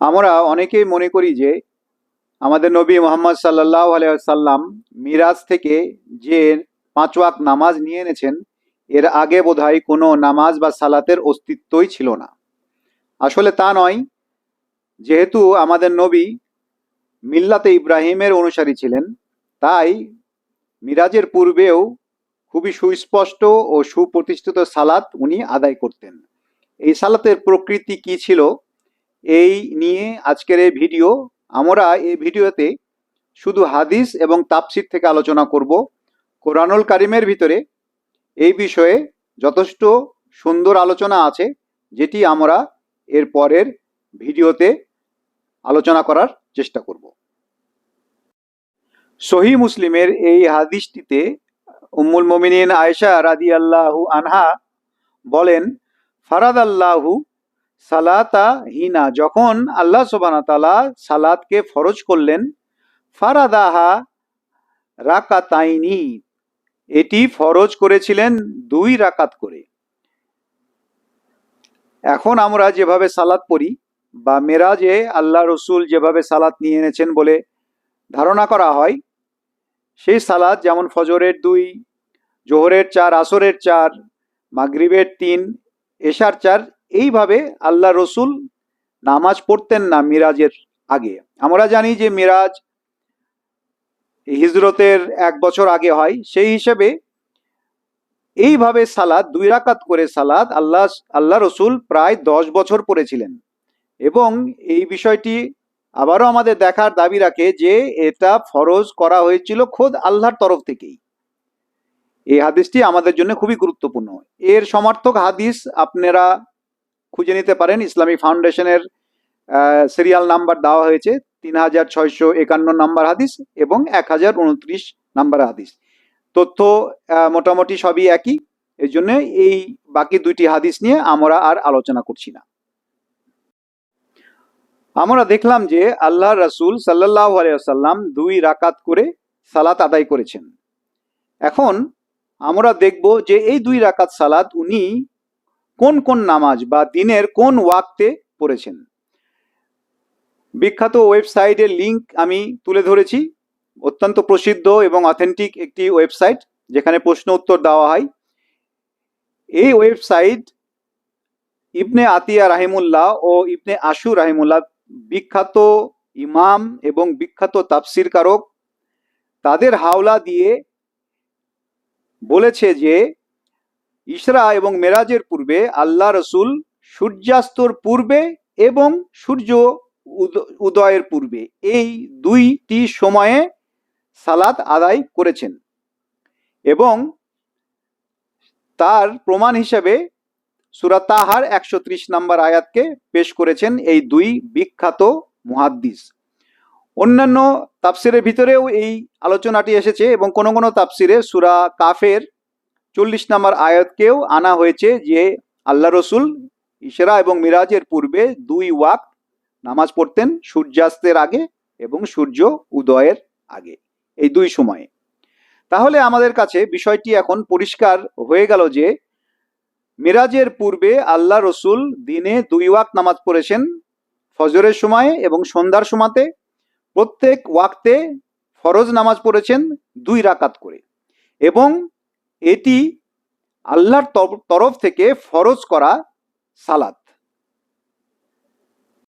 আমরা অনেকেই মনে করি যে আমাদের নবী মোহাম্মদ সাল্লাহ সাল্লাম মিরাজ থেকে যে পাঁচ ওয়াক নামাজ নিয়ে এনেছেন, এর আগে বোধহয় কোনো নামাজ বা সালাতের অস্তিত্বই ছিল না। আসলে তা নয়, যেহেতু আমাদের নবী মিল্লাতে ইব্রাহিমের অনুসারী ছিলেন, তাই মিরাজের পূর্বেও খুবই সুস্পষ্ট ও সুপ্রতিষ্ঠিত সালাত উনি আদায় করতেন। এই সালাতের প্রকৃতি কি ছিল এই নিয়ে আজকের এই ভিডিও। আমরা এই ভিডিওতে শুধু হাদিস এবং তাপসির থেকে আলোচনা করব। কোরআনুল কারিমের ভিতরে এই বিষয়ে যথেষ্ট সুন্দর আলোচনা আছে, যেটি আমরা এর পরের ভিডিওতে আলোচনা করার চেষ্টা করব। সহি মুসলিমের এই হাদিসটিতে উম্মুল মোমিনিন আয়েশা রাদি আল্লাহু আনহা বলেন ফারাদ আল্লাহু সালাতা হিনা, যখন আল্লাহ সোবানা তালা সালাতকে ফরজ করলেন, ফারাদাহা রাকাতাইনি, এটি ফরজ করেছিলেন দুই রাকাত করে। এখন আমরা যেভাবে সালাত পড়ি বা মেরাজে আল্লাহ রসুল যেভাবে সালাত নিয়ে এনেছেন বলে ধারণা করা হয়, সেই সালাদ যেমন ফজরের দুই, জোহরের চার, আসরের চার, মাগরিবের তিন, এশার চার এইভাবে আল্লাহ রসুল নামাজ পড়তেন না মিরাজের আগে। আমরা জানি যে মিরাজ হিজরতের এক বছর আগে হয়, সেই হিসেবে এইভাবে সালাদ, দুই রাকাত করে সালাদ আল্লাহ আল্লাহ রসুল প্রায় দশ বছর পড়েছিলেন। এবং এই বিষয়টি আবারও আমাদের দেখার দাবি রাখে যে এটা ফরজ করা হয়েছিল খোদ আল্লাহর তরফ থেকেই। এই হাদিসটি আমাদের জন্য খুবই গুরুত্বপূর্ণ। এর সমার্থক হাদিস আপনারা খুঁজে নিতে পারেন। ইসলামী ফাউন্ডেশনের সিরিয়াল নাম্বার দেওয়া হয়েছে, তিন হাজার ছয়শো একান্ন নাম্বার হাদিস এবং এক হাজার উনত্রিশ নাম্বার হাদিস। তথ্য মোটামুটি সবই একই। এই জন্য এই বাকি দুইটি হাদিস নিয়ে আমরা আর আলোচনা করছি না। আমরা দেখলাম যে আল্লাহ রাসূল সাল্লাহ আলিয়াল্লাম দুই রাকাত করে সালাত আদায় করেছেন। এখন আমরা দেখব যে এই দুই রাকাত সালাত উনি কোন কোন নামাজ বা দিনের কোন ওয়াক্তে পড়েছেন? বিখ্যাত ওয়েবসাইটের লিংক আমি তুলে ধরেছি। অত্যন্ত প্রসিদ্ধ এবং অথেন্টিক একটি ওয়েবসাইট যেখানে প্রশ্ন উত্তর দেওয়া হয়। এই ওয়েবসাইট ইবনে আতিয়া রাহিমুল্লাহ ও ইবনে আশু রাহিমুল্লাহ বিখ্যাত ইমাম এবং বিখ্যাত তাফসির কারক তাদের হাওলা দিয়ে বলেছে যে ইসরা এবং মেরাজের পূর্বে আল্লাহ রসুল সূর্যাস্তর পূর্বে এবং সূর্য উদ- উদয়ের পূর্বে এই দুইটি সময়ে সালাত আদায় করেছেন এবং তার প্রমাণ হিসেবে সুরা তাহার একশো ত্রিশ নম্বর আয়াতকে পেশ করেছেন এই দুই বিখ্যাত মুহাদ্দিস। অন্যান্য তাফসিরের ভিতরেও এই আলোচনাটি এসেছে এবং কোনো কোনো তাফসিরে সুরা কাফের চল্লিশ নম্বর আয়াতকেও আনা হয়েছে যে আল্লাহ রসুল ইশরা এবং মিরাজের পূর্বে দুই ওয়াক নামাজ পড়তেন সূর্যাস্তের আগে এবং সূর্য উদয়ের আগে, এই দুই সময়ে। তাহলে আমাদের কাছে বিষয়টি এখন পরিষ্কার হয়ে গেল যে মিরাজের পূর্বে আল্লাহ রসুল দিনে দুই ওয়াক নামাজ পড়েছেন ফজরের সময়ে এবং সন্ধ্যার সময়তে। প্রত্যেক ওয়াক্তে ফরজ নামাজ পড়েছেন দুই রাকাত করে এবং এটি আল্লাহর তর- তরফ থেকে ফরজ করা সালাত।